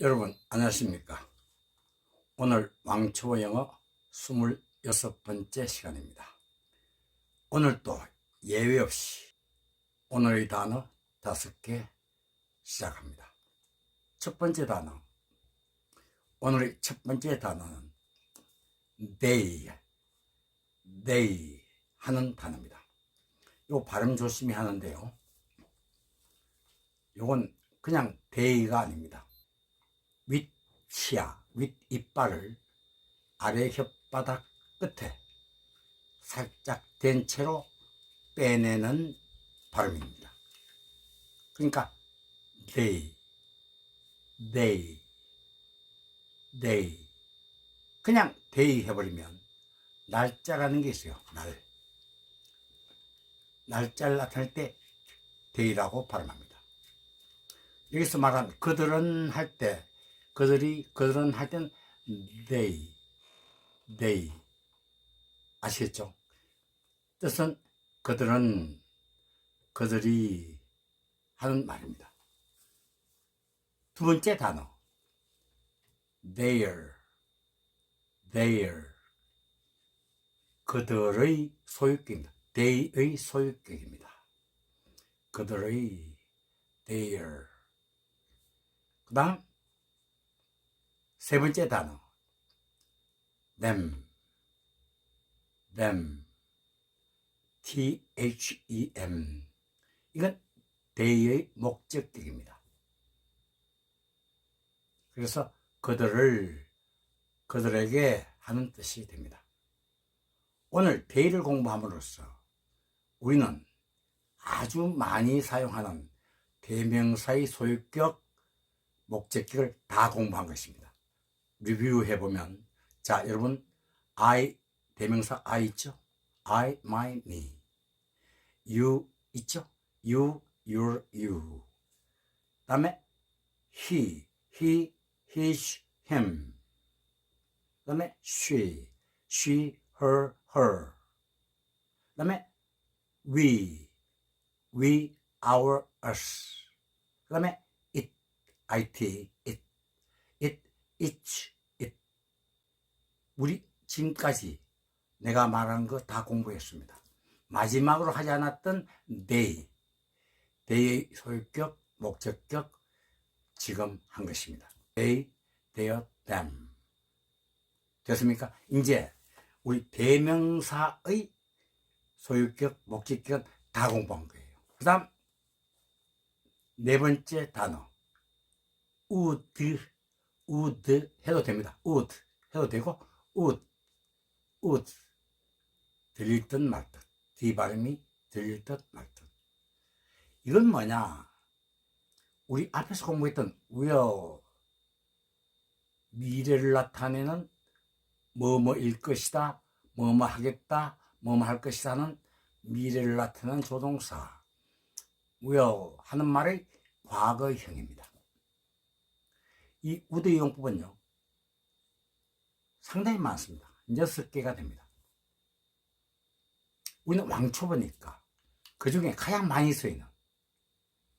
여러분 안녕하십니까? 오늘 왕초보 영어 26번째 시간입니다. 오늘 또 예외 없이 오늘의 단어 다섯 개 시작합니다. 첫 번째 단어. 오늘의 첫 번째 단어는 they they 하는 단어입니다. 요 발음 조심히 하는데요. 요건 그냥 they가 아닙니다 윗 치아, 윗 이빨을 아래 혓바닥 끝에 살짝 된 채로 빼내는 발음입니다. 그러니까 they, they, they 그냥 they 해버리면 날짜라는 게 있어요. 날. 날짜를 나타낼 때 they라고 발음합니다. 여기서 말한 그들은 할 때 그들이 그들은 할땐 they they 아시겠죠? 뜻은 그들은 그들이 하는 말입니다. 두 번째 단어 their their 그들의 소유격입니다. they의 소유격입니다. 그들의 their 그 다음 세 번째 단어 them them T-H-E-M 이건 they의 목적격입니다. 그래서 그들을 그들에게 하는 뜻이 됩니다. 오늘 they를 공부함으로써 우리는 아주 많이 사용하는 대명사의 소유격 목적격을 다 공부한 것입니다. 리뷰해 보면 자 여러분 I 대명사 I 있죠? I, my, me. You 있죠? You, your, you. 다음에 he, he, his, him. 다음에 she, she, her, her. 다음에 we, we, our, us. 그다음에 it, it, it, it, each, it. 우리 지금까지 내가 말한 거 다 공부했습니다. 마지막으로 하지 않았던 they, they의 소유격, 목적격 지금 한 것입니다. they, their, them. 됐습니까? 이제 우리 대명사의 소유격, 목적격은 다 공부한 거예요. 그 다음 네 번째 단어 would, would 해도 됩니다. would 해도 되고 would, would 들릴 듯 말듯 뒤 발음이 들릴 듯 말듯 이건 뭐냐 우리 앞에서 공부했던 will 미래를 나타내는 뭐뭐일 것이다 뭐뭐 하겠다 뭐뭐 할 것이다는 미래를 나타내는 조동사 will 하는 말의 과거형입니다. 이 우대 용법은요 상당히 많습니다. 여섯 개가 됩니다. 우리는 왕초보니까 그 중에 가장 많이 쓰이는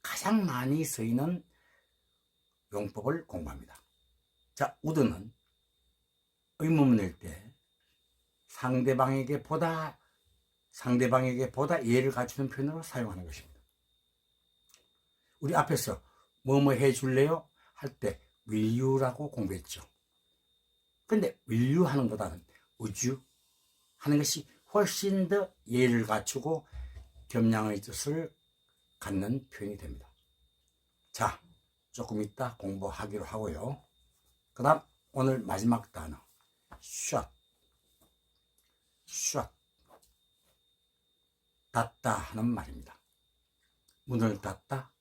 가장 많이 쓰이는 용법을 공부합니다. 자, 우드는 의문문 낼때 상대방에게 보다 상대방에게 보다 예를 갖추는 표현으로 사용하는 것입니다. 우리 앞에서 뭐뭐 해줄래요? 할 때 you라고 공부했죠. 근데 will you 하는 것보다는 you 하는 것이 훨씬 더 예를 갖추고 겸양의 뜻을 갖는 표현이 됩니다. 자, 조금 이따 공부하기로 하고요. 그 다음 오늘 마지막 단어 shut shut 닫다 하는 말입니다. 문을 닫다,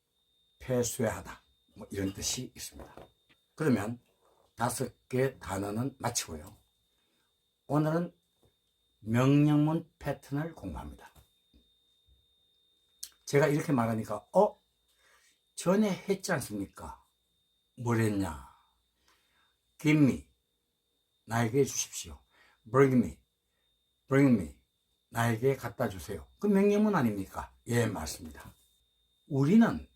폐쇄하다 뭐 이런 뜻이 있습니다. 그러면 다섯 개 단어는 마치고요. 오늘은 명령문 패턴을 공부합니다. 제가 이렇게 말하니까 어? 전에 했지 않습니까? 뭘 했냐? Give me 나에게 주십시오. Bring me Bring me 나에게 갖다 주세요. 그 명령문 아닙니까? 예, 맞습니다. 우리는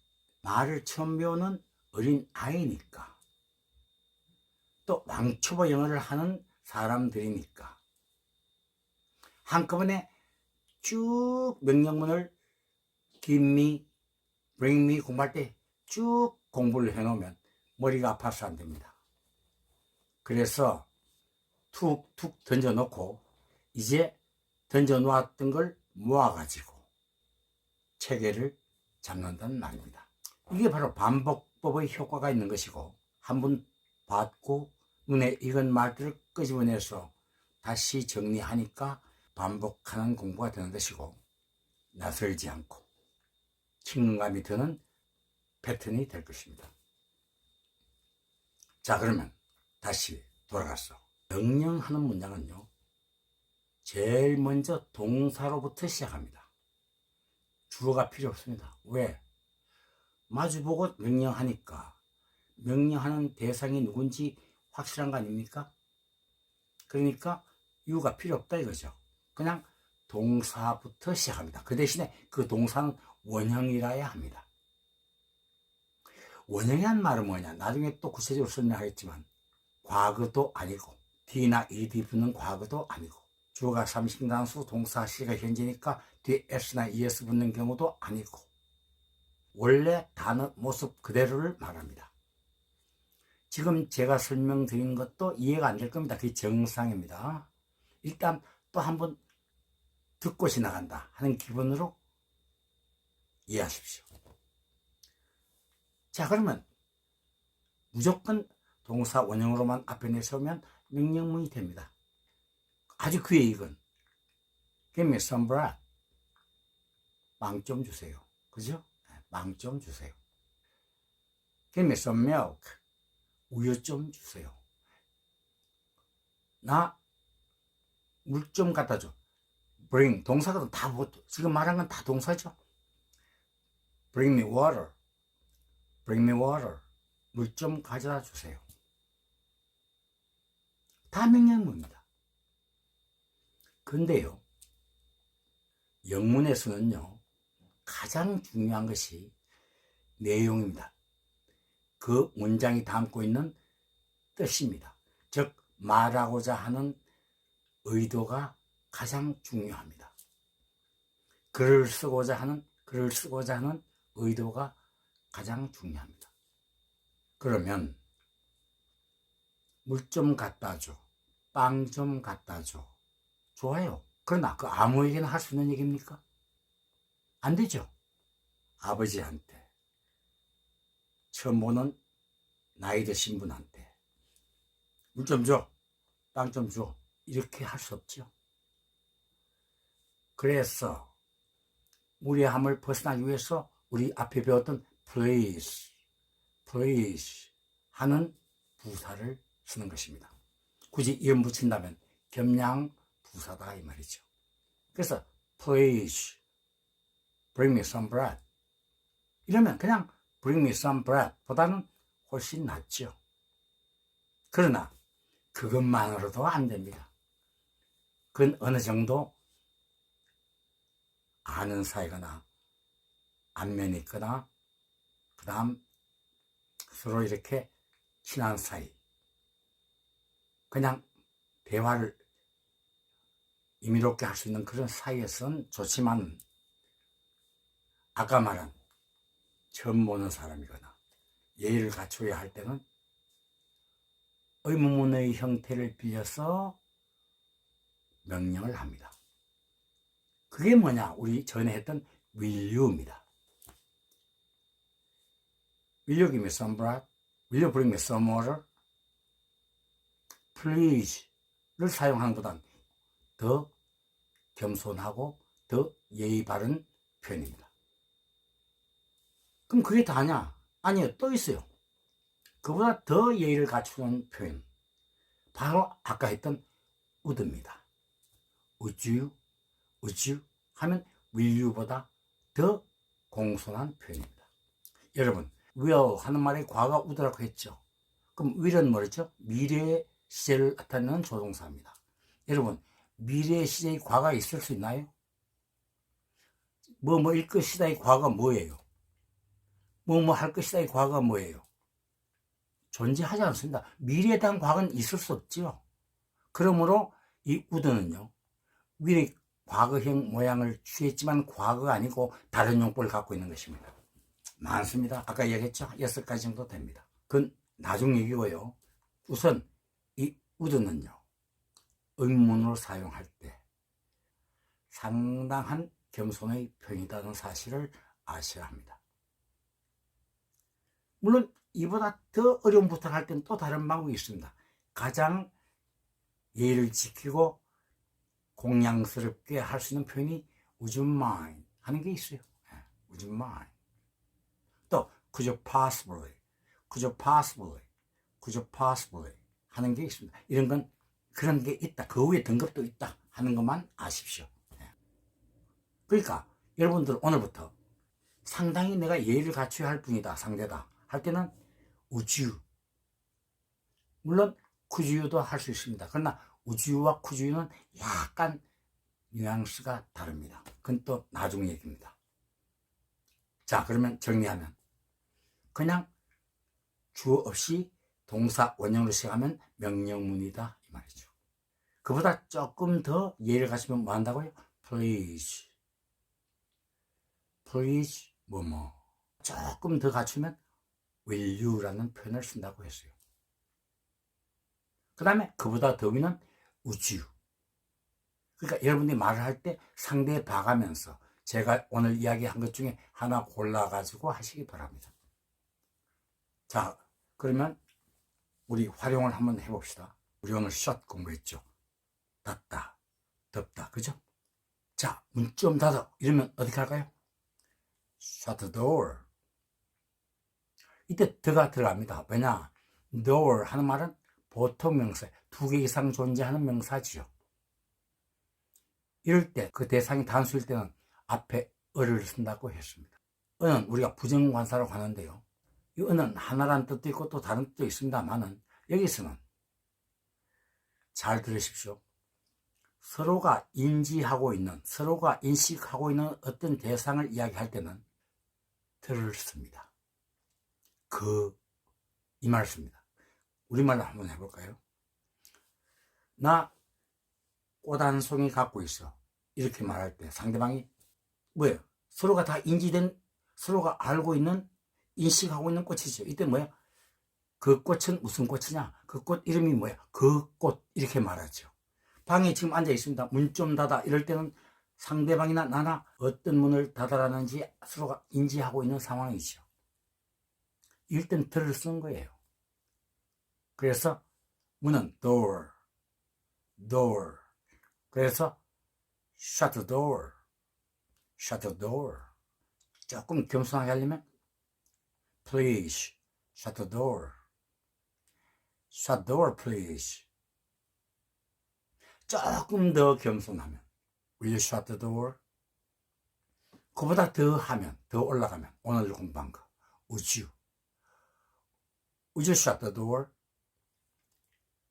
말을 처음 배우는 어린 아이니까 왕초보 영어를 하는 사람들이니까 한꺼번에 쭉 명령문을 give me, bring me 공부할 때 쭉 공부를 해놓으면 머리가 아파서 안 됩니다. 그래서 툭툭 던져놓고 이제 던져놓았던 걸 모아가지고 체계를 잡는다는 말입니다. 이게 바로 반복법의 효과가 있는 것이고 한 번 받고 눈에 익은 말들을 끄집어내서 다시 정리하니까 반복하는 공부가 되는 것이고 낯설지 않고 친근감이 드는 패턴이 될 것입니다. 자 그러면 다시 돌아가서 명령하는 문장은요 제일 먼저 동사로부터 시작합니다. 주어가 필요 없습니다. 왜? 마주보고 명령하니까 명령하는 대상이 누군지 확실한 거 아닙니까? 그러니까 유가 필요 없다 이거죠. 그냥 동사부터 시작합니다. 그 대신에 그 동사는 원형이라야 합니다. 원형이란 말은 뭐냐? 나중에 또 구체적으로 설명하겠지만 과거도 아니고 D나 ED 붙는 과거도 아니고 주어가 삼신단수 동사 시가 현재니까 뒤에 S나 ES 붙는 경우도 아니고 원래 단어 모습 그대로를 말합니다. 지금 제가 설명드린 것도 이해가 안 될 겁니다. 그게 정상입니다. 일단 또 한번 듣고 지나간다 하는 기분으로 이해하십시오. 자, 그러면 무조건 동사 원형으로만 앞에 내세우면 명령문이 됩니다. 아주 그의 이건. Give me some bread. 빵좀 주세요. 그죠? 빵좀 주세요. Give me some milk. 우유 좀 주세요. 나 물 좀 갖다 줘. bring 동사가 다 뭐, 지금 말한 건 다 동사죠. bring me water. bring me water. 물 좀 가져다 주세요. 다 명령문입니다. 근데요, 영문에서는요, 가장 중요한 것이 내용입니다. 그 문장이 담고 있는 뜻입니다. 즉, 말하고자 하는 의도가 가장 중요합니다. 글을 쓰고자 하는, 글을 쓰고자 하는 의도가 가장 중요합니다. 그러면, 물 좀 갖다 줘. 빵 좀 갖다 줘. 좋아요. 그러나 그 아무에게나 할 수 있는 얘기입니까? 안 되죠. 아버지한테, 처음 보는 나이 드신 분한테, 물 좀 줘, 빵좀 줘. 이렇게 할 수 없죠. 그래서 무례함을 벗어나기 위해서 우리 앞에 배웠던 please, please 하는 부사를 쓰는 것입니다. 굳이 이음 붙인다면 겸양 부사다 이 말이죠. 그래서 please bring me some bread 이러면 그냥 bring me some bread 보다는 훨씬 낫죠. 그러나 그것만으로도 안 됩니다. 그건 어느 정도 아는 사이거나 안면이 있거나 그 다음 서로 이렇게 친한 사이 그냥 대화를 임의롭게 할 수 있는 그런 사이에선 좋지만 아까 말한 처음 보는 사람이거나 예의를 갖춰야 할 때는 의문문의 형태를 빌려서 명령을 합니다. 그게 뭐냐? 우리 전에 했던. Will you give me some bread? You bring me some water? Please를 사용하는 것보단 더 겸손하고 더 예의 바른 표현입니다. 그럼 그게 다냐? 아니요, 또 있어요. 그보다 더 예의를 갖추는 표현. 바로 아까 했던 you, would you 하면 you보다 더 공손한 표현입니다. 여러분, will 하는 말이 과거 would라고 했죠. 그럼 will은 뭐였죠? 미래의 시제를 나타내는 조동사입니다. 여러분, 미래 시제의 과거가 있을 수 있나요? 뭐, 뭐일 것이다의 과거가 뭐예요? 뭐, 뭐 할 것이다의 과거가 뭐예요? 존재하지 않습니다. 미래에 대한 과거는 있을 수 없지요. 그러므로 이 우드는요, 미래 과거형 모양을 취했지만 과거가 아니고 다른 용법을 갖고 있는 것입니다. 많습니다. 아까 얘기했죠? 여섯 가지 정도 됩니다. 그건 나중 얘기고요. 우선 이 우드는요, 의문으로 사용할 때 상당한 겸손의 표현이라는 사실을 아셔야 합니다. 물론 이보다 더 어려운 부탁을 할 때는 또 다른 방법이 있습니다. 가장 예의를 지키고 공양스럽게 할 수 있는 표현이 would you mind 하는 게 있어요. 예, would you mind. 또 could you possibly, could you possibly, could you possibly 하는 게 있습니다. 이런 건 그런 게 있다. 그 위에 등급도 있다 하는 것만 아십시오. 예. 그러니까 여러분들 오늘부터 상당히 내가 예의를 갖춰야 할 분이다 상대다 할 때는 우주 물론 쿠주유도 할 수 있습니다. 그러나 우주와 쿠주유는 약간 뉘앙스가 다릅니다. 그건 또 나중 얘기입니다. 자 그러면 정리하면 그냥 주어 없이 동사 원형으로 시작하면 명령문이다 이 말이죠. 그보다 조금 더 예를 가시면 뭐 한다고요? please please 뭐뭐 조금 더 갖추면 you라는 표현을 쓴다고 했어요. 그 다음에 그보다 더 위는 우주. 그러니까 여러분들이 말을 할 때 상대에 봐가면서 제가 오늘 이야기한 것 중에 하나 골라가지고 하시기 바랍니다. 자, 그러면 우리 활용을 한번 해봅시다. 우리 오늘 샷 공부했죠. 닫다, 덮다, 그죠? 자, 문 좀 닫아. 이러면 어떻게 할까요? shut the door. 이때 더가 들어갑니다. 왜냐? door 하는 말은 보통 명사, 두 개 이상 존재하는 명사지요. 이럴 때 그 대상이 단수일 때는 앞에 을을 쓴다고 했습니다. 은은 우리가 부정관사라고 하는데요. 이 은은 하나라는 뜻도 있고 또 다른 뜻도 있습니다만은 여기서는 잘 들으십시오. 서로가 인지하고 있는, 서로가 인식하고 있는 어떤 대상을 이야기할 때는 들을 씁니다. 그, 이 말씀입니다. 우리말로 한번 해볼까요? 나 꽃 한 송이 갖고 있어. 이렇게 말할 때 상대방이 뭐예요? 서로가 다 인지된, 서로가 알고 있는, 인식하고 있는 꽃이죠. 이때 뭐야? 그 꽃은 무슨 꽃이냐? 그 꽃 이름이 뭐야? 그 꽃. 이렇게 말하죠. 방에 지금 앉아 있습니다. 문 좀 닫아. 이럴 때는 상대방이나 나나 어떤 문을 닫아라는지 서로가 인지하고 있는 상황이죠. 땐 들을 쓴 거예요. 그래서 문은 door, door. 그래서 shut the door, shut the door. 조금 겸손하게 하려면 please shut the door, shut the door please. 조금 더 겸손하면 will you shut the door? 그보다 더 하면 더 올라가면 오늘 공부한 거 우주 Would you shut the door?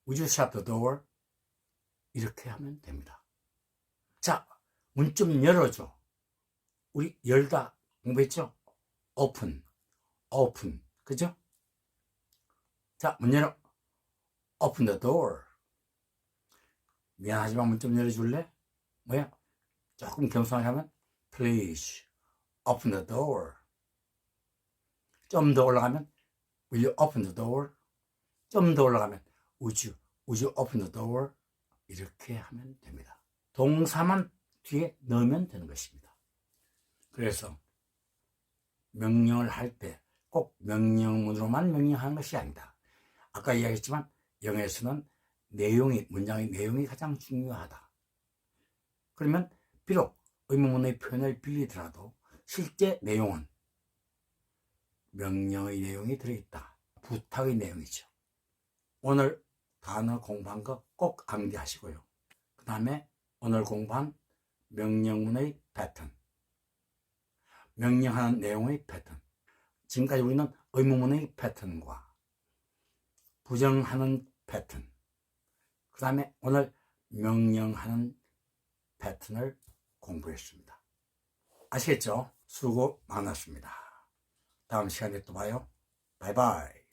Would you shut the door? 이렇게 하면 됩니다. 자, 문 좀 열어줘. 우리 열다 공부했죠? open, open. 그죠? 자, 문 열어. open the door. 미안하지만 문 좀 열어줄래? 뭐야? 조금 겸손하게 하면 please open the door. 좀 더 올라가면 will you open the door? 좀 더 올라가면 would you, would you open the door? 이렇게 하면 됩니다. 동사만 뒤에 넣으면 되는 것입니다. 그래서 명령을 할 때 꼭 명령문으로만 명령하는 것이 아니다. 아까 이야기했지만 영어에서는 내용이 문장의 내용이 가장 중요하다. 그러면 비록 의문문의 표현을 빌리더라도 실제 내용은 명령의 내용이 들어있다. 부탁의 내용이죠. 오늘 단어 공부한 거 꼭 암기하시고요. 그 다음에 오늘 공부한 명령문의 패턴. 명령하는 내용의 패턴. 지금까지 우리는 의문문의 패턴과 부정하는 패턴. 그 다음에 오늘 명령하는 패턴을 공부했습니다. 아시겠죠? 수고 많았습니다. 다음 시간에 또 봐요. 바이바이.